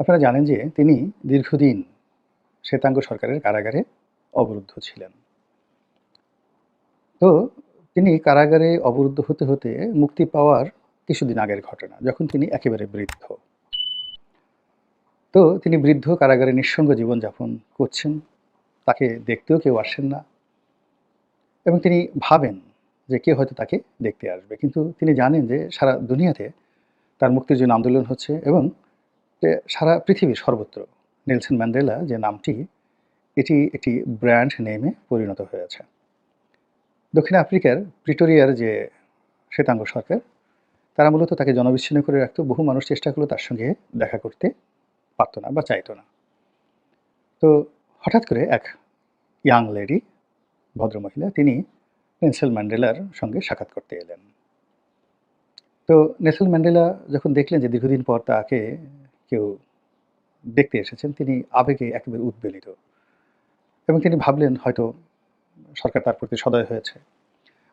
আপনারা জানেন যে তিনি দীর্ঘদিন শ্বেতাঙ্গ সরকারের কারাগারে অবরুদ্ধ ছিলেন। তো তিনি কারাগারে অবরুদ্ধ হতে হতে মুক্তি পাওয়ার কিছুদিন আগের ঘটনা, যখন তিনি একেবারে বৃদ্ধ। তো তিনি বৃদ্ধ, কারাগারে নিঃসঙ্গ জীবনযাপন করছেন, তাকে দেখতেও কেউ আসেন না এবং তিনি ভাবেন যে কেউ হয়তো তাকে দেখতে আসবে। কিন্তু তিনি জানেন যে সারা দুনিয়াতে তার মুক্তির জন্য আন্দোলন হচ্ছে এবং যে সারা পৃথিবীর সর্বত্র নেলসন ম্যান্ডেলা যে নামটি, এটি একটি ব্র্যান্ড নেমে পরিণত হয়েছে। দক্ষিণ আফ্রিকার প্রিটোরিয়ার যে শ্বেতাঙ্গ সরকার, তারা মূলত তাকে জনবিচ্ছিন্ন করে রাখতো, বহু মানুষ চেষ্টা করল তার সঙ্গে দেখা করতে পারতো না বা চাইতো না। তো হঠাৎ করে এক ইয়াং লেডি, ভদ্রমহিলা, তিনি নেলসন ম্যান্ডেলার সঙ্গে সাক্ষাৎ করতে এলেন। তো নেলসন ম্যান্ডেলা যখন দেখলেন যে দীর্ঘদিন পর তাকে কেউ দেখতে এসেছেন, তিনি আবেগে একেবারে উদ্বেলিত। এবং তিনি ভাবলেন হয়তো সরকার তার প্রতি সদয় হয়েছে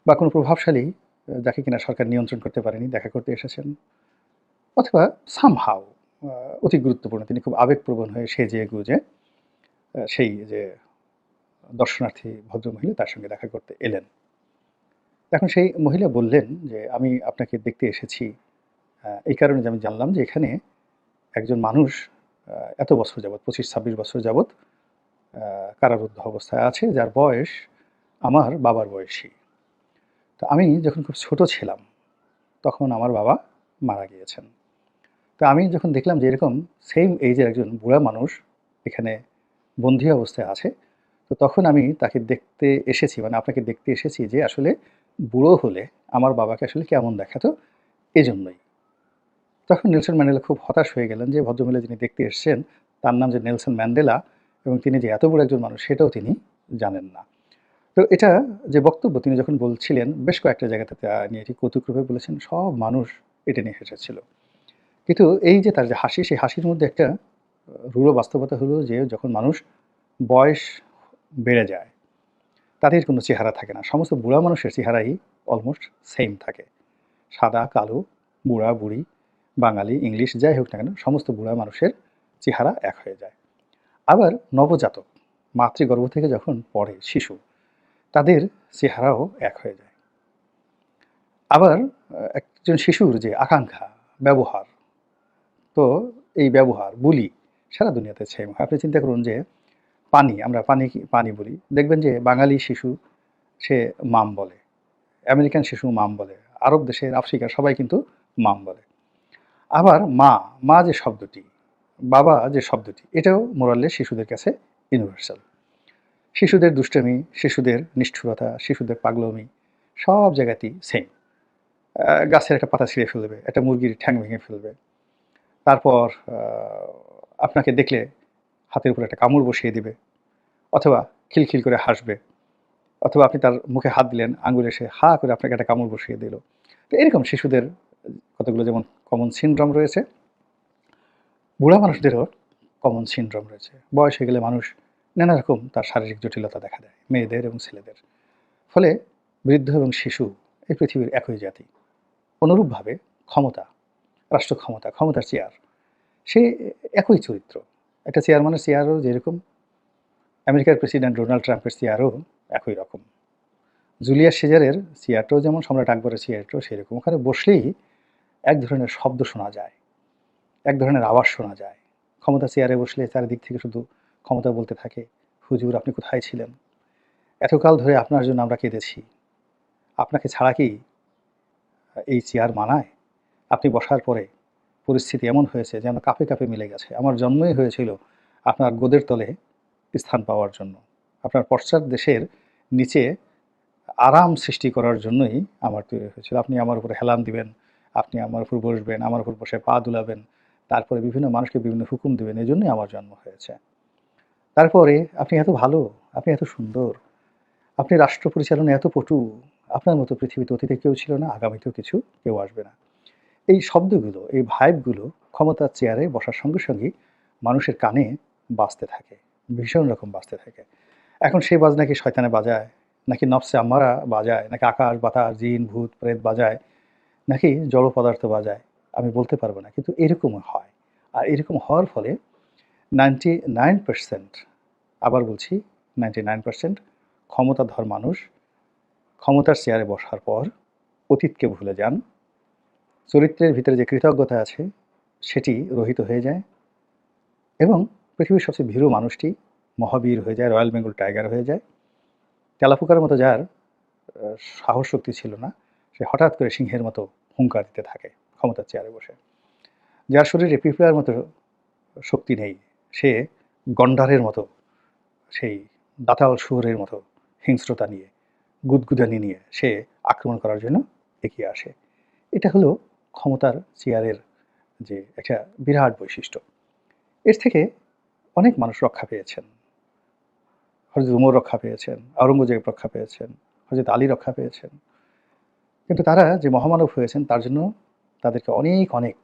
বা কোনো প্রভাবশালী যাকে কিনা সরকার নিয়ন্ত্রণ করতে পারেনি, দেখা করতে এসেছেন। অথবা সামহাও অতি গুরুত্বপূর্ণ, তিনি খুব আবেগপ্রবণ হয়ে সেজে গুজে সেই যে দর্শনার্থী ভদ্রমহিলা তার সঙ্গে দেখা করতে এলেন। এখন সেই মহিলা বললেন যে, আমি আপনাকে দেখতে এসেছি। এই কারণে যে আমি জানলাম যে এখানে একজন মানুষ এত বছর যাবৎ, পঁচিশ, ছাব্বিশ বছর যাবৎ কারারুদ্ধ অবস্থায় আছে, যার বয়স আমার বাবার বয়সী। তো আমি যখন খুব ছোট ছিলাম, তখন আমার বাবা মারা গিয়েছেন। তো আমি যখন দেখলাম যে এরকম সেম এইজের একজন বুড়া মানুষ এখানে বন্দি অবস্থায় আছে, তো তখন আমি তাকে দেখতে এসেছি মানে আপনাকে দেখতে এসেছি যে আসলে বুড়ো হলে আমার বাবাকে আসলে কেমন দেখাতো, এজন্যই। তখন নেলসন ম্যান্ডেলা খুব হতাশ হয়ে গেলেন যে ভদ্রমহিলা যিনি দেখতে এসেছেন, তার নাম যে নেলসন ম্যান্ডেলা এবং তিনি যে এত বড় একজন মানুষ, সেটাও তিনি জানেন না। তো এটা যে বক্তব্য তিনি যখন বলছিলেন, বেশ কয়েকটা জায়গাতে নিয়ে এটি কৌতুকরূপে বলেছেন, সব মানুষ এটা নিয়ে হেসেছিল কিন্তু এই যে তার যে হাসি, সেই হাসির মধ্যে একটা রূঢ় বাস্তবতা হলো যে যখন মানুষ বয়স বেড়ে যায়, তাদের কোনো চেহারা থাকে না। সমস্ত বুড়া মানুষের চেহারাই অলমোস্ট সেম থাকে। সাদা, কালো, বুড়া, বুড়ি বাঙালি, ইংলিশ, যাই হোক না কেন, সমস্ত বুড়া মানুষের চেহারা এক হয়ে যায়। আবার নবজাতক, মাতৃগর্ভ থেকে যখন পড়ে শিশু, তাদের চেহারাও এক হয়ে যায়। আবার একজন শিশুর যে আকাঙ্ক্ষা, ব্যবহার, তো এই ব্যবহার, বলি সারা দুনিয়াতে সেম আপনি চিন্তা করুন যে, পানি, আমরা পানি পানি বলি। দেখবেন যে বাঙালি শিশু সে মাম বলে, আমেরিকান শিশু মাম বলে, আরব দেশের আফ্রিকা সবাই কিন্তু মাম বলে। আবার মা মা যে শব্দটি, বাবা যে শব্দটি, এটাও মোরাল্লে শিশুদের কাছে ইউনিভার্সাল শিশুদের দুষ্টমি, শিশুদের নিষ্ঠুরতা, শিশুদের পাগলমি, সব জায়গাতেই সেম গাছের একটা পাতা ছিঁড়ে ফেলবে, একটা মুরগির ঠ্যাং ভেঙে ফেলবে। তারপর আপনাকে দেখলে হাতের উপর একটা কামড় বসিয়ে দিবে, অথবা খিলখিল করে হাসবে, অথবা আপনি তার মুখে হাত দিলেন, আঙুল এসে হা করে আপনাকে একটা কামড় বসিয়ে দিল। তো এরকম শিশুদের কতগুলো যেমন কমন সিনড্রোম রয়েছে। বুড়া মানুষদেরও কমন সিনড্রোম রয়েছে। বয়স হয়ে গেলে মানুষ নানা রকম তার শারীরিক জটিলতা দেখা দেয়, মেয়েদের এবং ছেলেদের। ফলে বৃদ্ধ এবং শিশু এই পৃথিবীর একই জাতি। অনুরূপভাবে ক্ষমতা, রাষ্ট্র ক্ষমতা, ক্ষমতার চেয়ার, সে একই চরিত্র। একটা চেয়ারম্যানের চেয়ারও যেরকম, আমেরিকার প্রেসিডেন্ট ডোনাল্ড ট্রাম্পের চেয়ারও একই রকম। জুলিয়াস সিজারের চেয়ারটাও যেমন সম্রাট আকবরের চেয়ারটাও সেরকম। ওখানে বসলেই এক ধরনের শব্দ শোনা যায়, এক ধরনের আওয়াজ শোনা যায়। ক্ষমতা চেয়ারে বসলে চারিদিক থেকে শুধু ক্ষমতা বলতে থাকে, হুজুর, আপনি কোথায় ছিলেন? এতকাল ধরে আপনার জন্য আমরা কেঁদেছি। আপনাকে ছাড়া কি এই চেয়ার মানায়? আপনি বসার পরে পরিস্থিতি এমন হয়েছে যেন কাপে কাপে মিলে গেছে। আমার জন্মই হয়েছিল আপনার গোদের তলে স্থান পাওয়ার জন্য। আপনার পশ্চাৎ দেশের নিচে আরাম সৃষ্টি করার জন্যই আমার তৈরি হয়েছিল। আপনি আমার উপরে হেলান দিবেন আপনি আমার উপর বসবেন, আমার উপর বসে পা দুলাবেন। তারপরে বিভিন্ন মানুষকে বিভিন্ন হুকুম দেবেন এই জন্যই আমার জন্ম হয়েছে। তারপরে আপনি এত ভালো, আপনি এত সুন্দর, আপনি রাষ্ট্র পরিচালনা এত পটু, আপনার মতো পৃথিবীতে অতীতে কেউ ছিল না, আগামীতেও কিছু কেউ আসবে না। এই শব্দগুলো, এই ভাইবগুলো ক্ষমতার চেয়ারে বসার সঙ্গে সঙ্গে মানুষের কানে বাজতে থাকে, ভীষণ রকম বাজতে থাকে। এখন সেই বাজ নাকি শয়তানে বাজায়, নাকি নফসে আমারা বাজায়, নাকি আকাশ, বাতাস, জিন, ভূত, প্রেত বাজায় নাকি জড় পদার্থ বাজায়? আমি বলতে পারব না, কিন্তু এরকম হয়। আর এরকম হওয়ার ফলে নাইনটি নাইন পার্সেন্ট আবার বলছি নাইনটি নাইন পার্সেন্ট ক্ষমতাধর মানুষ ক্ষমতার চেয়ারে বসার পর অতীতকে ভুলে যান। চরিত্রের ভিতরে যে কৃতজ্ঞতা আছে, সেটি রহিত হয়ে যায় এবং পৃথিবীর সবচেয়ে ভীরু মানুষটি মহাবীর হয়ে যায়, রয়্যাল বেঙ্গল টাইগার হয়ে যায়। তেলাপুকার মতো যার সাহস শক্তি ছিল না সে হঠাৎ করে সিংহের মতো হুঙ্কার দিতে থাকে ক্ষমতার চেয়ারে বসে। যার শরীরে পিঁপড়ার মতো শক্তি নেই, সে গন্ডারের মতো, সেই দাতাল শুয়োরের মতো হিংস্রতা নিয়ে, গুদগুদানি নিয়ে সে আক্রমণ করার জন্য এগিয়ে আসে। এটা হলো ক্ষমতার চেয়ারের যে একটা বিরাট বৈশিষ্ট্য। এর থেকে অনেক মানুষ রক্ষা পেয়েছেন। হজরত উমর রক্ষা পেয়েছেন, আওরঙ্গজেব রক্ষা পেয়েছেন হজরত আলী রক্ষা পেয়েছেন। কিন্তু তারা যে মহামানব হয়েছেন, তার জন্য তাদেরকে অনেক অনেক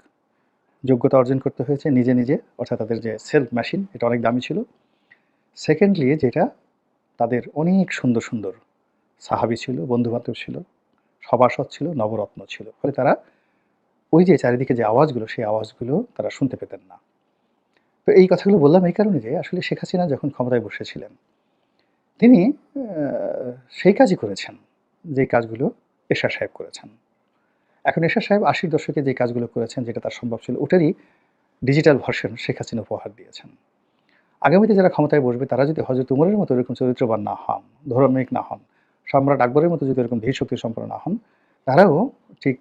যোগ্যতা অর্জন করতে হয়েছে নিজে নিজে। অর্থাৎ তাদের যে সেলফ মেশিন এটা অনেক দামি ছিল। সেকেন্ডলি যেটা তাদের অনেক সুন্দর সুন্দর সাহাবি ছিল, বন্ধুবান্ধব ছিল সভাসদ ছিল, নবরত্ন ছিল। ফলে তারা ওই যে চারিদিকে যে আওয়াজগুলো, সেই আওয়াজগুলো তারা শুনতে পেতেন না। তো এই কথাগুলো বললাম এই কারণে যে আসলে শেখ হাসিনা যখন ক্ষমতায় বসেছিলেন, তিনি সেই কাজই করেছেন। যে কাজগুলো এরশাদ সাহেব করেছেন। এখন এরশাদ সাহেব আশির দশকে যে কাজগুলো করেছেন, যেটা তার সম্ভব ছিল, ওটারই ডিজিটাল ভার্সন শেখ হাসিনা উপহার দিয়েছেন। আগামীতে যারা ক্ষমতায় বসবে, তারা যদি হজরত উমরের মতো এরকম চরিত্রবান না হন, ধর্মিক না হন, সম্রাট আকবরের মতো যদি এরকম ধীর শক্তি সম্পন্ন না হন, তারাও ঠিক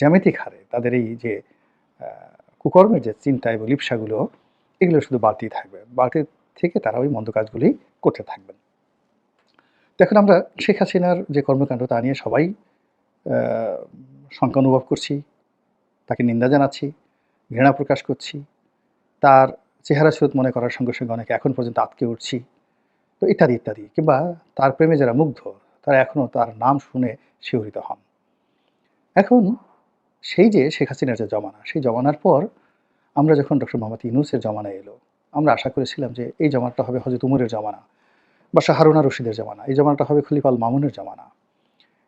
জ্যামিতিক হারে তাদের এই যে কুকর্মের যে চিন্তা এবং লিপসাগুলো, এগুলো শুধু বাড়তেই থাকবে। বাড়তে থেকে তারা ওই মন্দ কাজগুলি করতে থাকবেন। তো এখন আমরা শেখ হাসিনার যে কর্মকাণ্ড, তা নিয়ে সবাই শঙ্কা অনুভব করছি, তাকে নিন্দা জানাচ্ছি, ঘৃণা প্রকাশ করছি, তার চেহারা স্রোত মনে করার সঙ্গে সঙ্গে অনেকে এখন পর্যন্ত আটকে উঠছি, তো ইত্যাদি ইত্যাদি, কিংবা তার প্রেমে যারা মুগ্ধ, তারা এখনও তার নাম শুনে শিহরিত হন। এখন, সেই যে শেখ হাসিনার যে জমানা, সেই জমানার পর আমরা যখন ডক্টর মোহাম্মদ ইউনুসের জমানা এলো, আমরা আশা করেছিলাম যে এই জমানাটা হবে হজরত উমরের জমানা। বা শাহারুনা রশিদের জামানা। এই জমানাটা হবে খলিফাল মামুনের জামানা।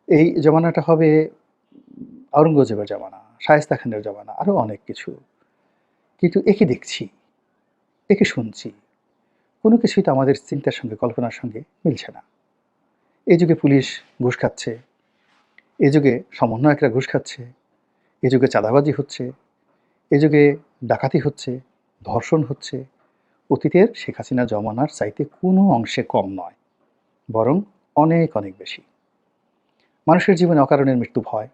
এই জামানাটা হবে আওরঙ্গজেবের জামানা, শায়েস্তা খানের জামানা আরও অনেক কিছু। কিন্তু একে দেখছি, একে শুনছি, কোনো কিছুই তো আমাদের চিন্তার সঙ্গে, কল্পনার সঙ্গে মিলছে না। এই যুগে পুলিশ ঘুষ খাচ্ছে এই যুগে সমন্বয়করা ঘুষ খাচ্ছে, এ যুগে চাঁদাবাজি হচ্ছে, এ যুগে ডাকাতি হচ্ছে, ধর্ষণ হচ্ছে অতীতের শেখ হাসিনা জমানার চাইতে কোনো অংশে কম নয়, বরং অনেক অনেক বেশি। মানুষের জীবনে অকারণের মৃত্যু ভয়,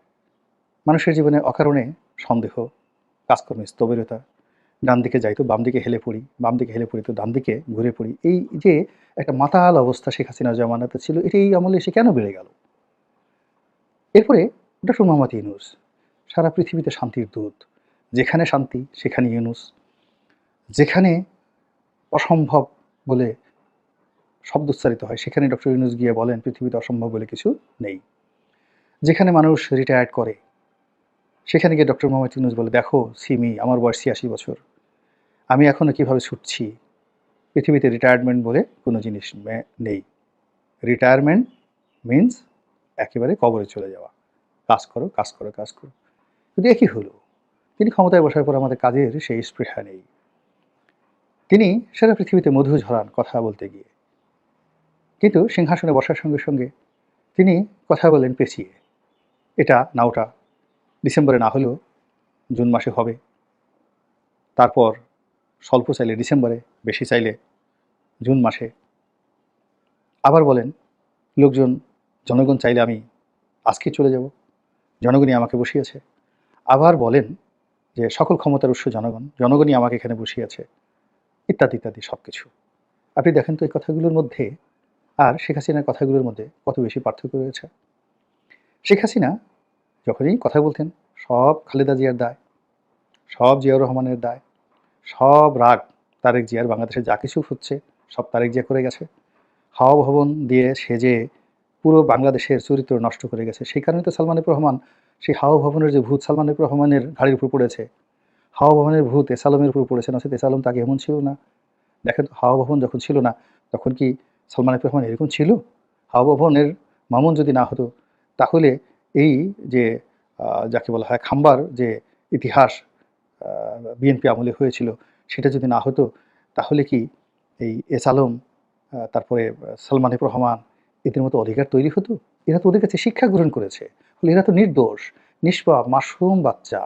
মানুষের জীবনে অকারণে সন্দেহ, কাজকর্মে স্থবিরতা ডান দিকে যাই তো বাম দিকে হেলে পড়ি বাম দিকে হেলে পড়ি তো ডান দিকে ঘুরে পড়ি, এই যে একটা মাতাল অবস্থা শেখ হাসিনা জমানাতে ছিল এটি এই আমলে এসে কেন বেড়ে গেল? এরপরে ডক্টর মোহাম্মদ ইউনুস, সারা পৃথিবীতে শান্তির দূত, যেখানে শান্তি সেখানে ইউনুস, যেখানে অসম্ভব বলে শব্দ উচ্চারিত হয়। সেখানে ডক্টর ইউনুস গিয়ে বলেন, পৃথিবীতে অসম্ভব বলে কিছু নেই। যেখানে মানুষ রিটায়ার্ড করে, সেখানে গিয়ে ডক্টর মোহাম্মদ ইউনুস বলে, দেখো, সিমি, আমার বয়স ছিয়াশি বছর। আমি এখনও কীভাবে ছুটছি? পৃথিবীতে রিটায়ারমেন্ট বলে কোনো জিনিস নেই। রিটায়ারমেন্ট মিন্স একেবারে কবরে চলে যাওয়া। কাজ করো কাজ করো কাজ করো। কিন্তু একই হলো? তিনি ক্ষমতায় বসার পর আমাদের কাজের সেই স্পৃহা নেই। তিনি সারা পৃথিবীতে মধু ঝরান কথা বলতে গিয়ে। কিন্তু সিংহাসনে বসার সঙ্গে সঙ্গে তিনি কথা বলেন পেঁচিয়ে এটা না ওটা, ডিসেম্বরে না হলেও জুন মাসে হবে। তারপর স্বল্প চাইলে ডিসেম্বরে, বেশি চাইলে জুন মাসে। আবার বলেন, লোকজন, জনগণ চাইলে আমি আজকে চলে যাব। জনগণই আমাকে বসিয়েছে। আবার বলেন যে, সকল ক্ষমতার উৎস জনগণ, জনগণই আমাকে এখানে বসিয়েছে। ইত্যাদি ইত্যাদি সব কিছু আপনি দেখেন তো এই কথাগুলোর মধ্যে আর শেখ হাসিনার কথাগুলোর মধ্যে কত বেশি পার্থক্য রয়েছে। শেখ হাসিনা যখনই কথা বলতেন, সব খালেদা জিয়ার দায়, সব জিয়াউর রহমানের দায়, সব রাগ তারেক জিয়ার বাংলাদেশে যা কিছু হচ্ছে সব তারেক জিয়া করে গেছে। হাওয়া ভবন দিয়ে সেজে পুরো বাংলাদেশের চরিত্র নষ্ট করে গেছে। সেই কারণে তো সালমান রহমান, সেই হাওয়া ভবনের যে ভূত সালমান রহমানের ঘাড়ির উপর পড়েছে হাওয়া ভবনের ভূত এসালমের উপর পড়েছে না এসালম তাকে এমন ছিল না। দেখেন হাওয়া ভবন যখন ছিল না, তখন কি সালমান রহমান এরকম ছিল? হাওয়া ভবনের মামুন যদি না হতো, তাহলে এই যে যাকে বলা হয় খাম্বার, যে ইতিহাস বিএনপি আমলে হয়েছিল, সেটা যদি না হতো, তাহলে কি এই এস আলম তারপরে সালমান রহমান এদের মতো অধিকার তৈরি হতো? এরা তো ওদের কাছে শিক্ষা গ্রহণ করেছে। এরা তো নির্দোষ, নিষ্পাপ মাসুম বাচ্চা।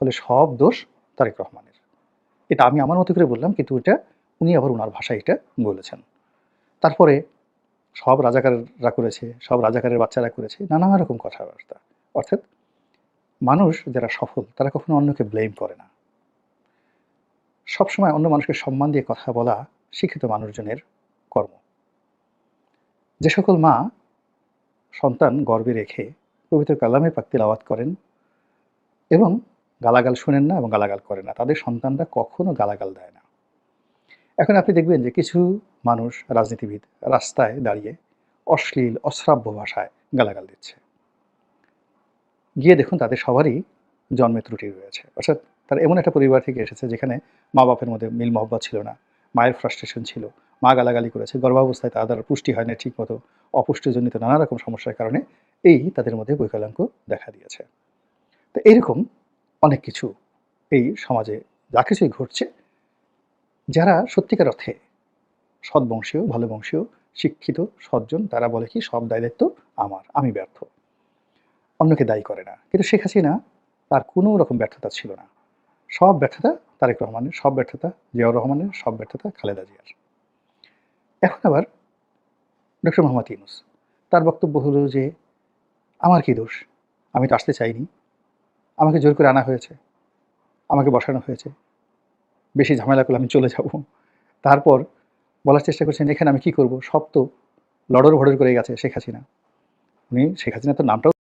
ফলে সব দোষ তারেক রহমানের। এটা আমি আমার মতো করে বললাম, কিন্তু এটা উনি আবার ওনার ভাষায় এটা বলেছেন। তারপরে সব রাজাকাররা করেছে, সব রাজাকারের বাচ্চারা করেছে, নানা রকম কথাবার্তা। অর্থাৎ মানুষ যারা সফল, তারা কখনো অন্যকে ব্লেম করে না। সবসময় অন্য মানুষকে সম্মান দিয়ে কথা বলা শিক্ষিত মানুষজনের কর্ম। যে সকল মা সন্তান গর্বে রেখে পবিত্র কালামে পাক তেলাওয়াত করেন এবং গালাগাল শোনেন না এবং গালাগাল করেন না। তাদের সন্তানরা কখনো গালাগাল দেয় না। এখন আপনি দেখবেন যে কিছু মানুষ রাজনীতিবিদ রাস্তায় দাঁড়িয়ে অশ্লীল, অশ্রাব্য ভাষায় গালাগাল দিচ্ছে। গিয়ে দেখুন তাদের সবারই জন্মে ত্রুটি রয়েছে। অর্থাৎ তারা এমন একটা পরিবার থেকে এসেছে যেখানে মা বাপের মধ্যে মিল মহব্বত ছিল না, মায়ের ফ্রাস্ট্রেশন ছিল, মা গালাগালি করেছে, গর্ভাবস্থায় তাদের পুষ্টি হয় না ঠিকমতো, অপুষ্টিজনিত নানা রকম সমস্যার কারণে এই তাদের মধ্যে বৈকলাঙ্ক দেখা দিয়েছে। তো এইরকম অনেক কিছু এই সমাজে যা কিছুই ঘটছে, যারা সত্যিকার অর্থে সৎবংশীয় ভালো বংশীয় শিক্ষিত, সজ্জন, তারা বলে কি, সব দায় দায়িত্ব আমার, আমি ব্যর্থ। অন্যকে দায়ী করে না। কিন্তু শেখ হাসিনা তার কোনো রকম ব্যর্থতা ছিল না। সব ব্যর্থতা তারেক রহমানের, সব ব্যর্থতা জিয়াউর রহমানের, সব ব্যর্থতা খালেদা জিয়ার। এখন আবার ডক্টর মোহাম্মদ ইউনুস, তার বক্তব্য হলো যে, আমার কি দোষ? আমি তো আসতে চাইনি। আমাকে জোর করে আনা হয়েছে। আমাকে বসানো হয়েছে। বেশি ঝামেলা করলে আমি চলে যাব। তারপর বলার চেষ্টা করছেন, এখানে আমি কি করব? সব তো লড়র ভড়র করে গেছে শেখ হাসিনা। উনি শেখ হাসিনা তো নামটাও